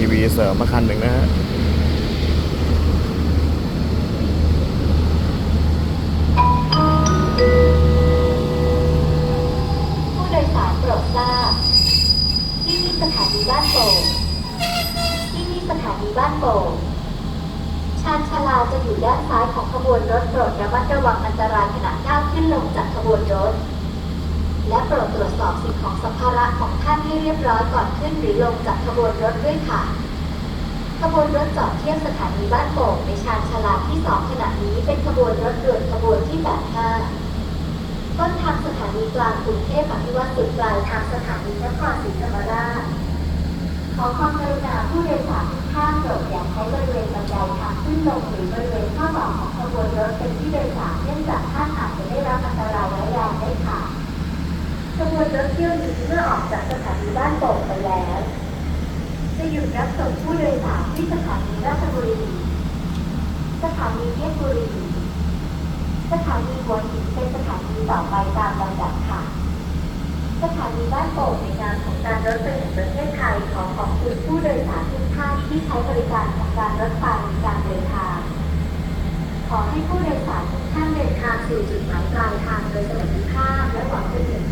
มาคันหนึ่งนะฮะผู้โดยสารโปรดทราบที่นี่สถานีบ้านโป่งที่นี่สถานีบ้านโป่งชานชาลาจะอยู่ด้านซ้ายของขบวนรถโปรดระมัดระวังอันตรายขณะก้าวขึ้นลงจากขบวนรถ และโปรดตรวจสอบสิ่งของสัมภาระของท่านให้เรียบร้อยก่อนขึ้นหรือลงจากขบวนรถด้วยค่ะ ขบวนรถจอดเทียบสถานีบ้านโป่งในชานชาลาที่สองขณะนี้เป็นขบวนรถด่วนขบวนที่ 85 ต้นทางสถานีกลางกรุงเทพอภิวัตสุดปลายทางสถานีนครศรีธรรมราช ขอความกรุณาผู้โดยสารทุกท่านโปรดอย่าใช้บริเวณบันไดทางขึ้นลงหรือบริเวณข้อต่อของขบวนรถเป็นที่โดยสารเนื่องจาก บ้านโป่งไปแล้ว จะหยุดรับส่งผู้โดยสารที่สถานีราชบุรี สถานีเพชรบุรี สถานีหัวหินเป็นสถานีต่อไปตามลำดับค่ะ สถานีบ้านโป่งในนามของการรถไฟแห่งประเทศไทยขอขอบคุณผู้โดยสารทุกท่านที่ใช้บริการของการรถไฟการเดินทาง ขอให้ผู้โดยสารทุกท่านเดินทางสู่จุดหมายปลายทางโดยสวัสดิภาพและหวังเป็นอย่ง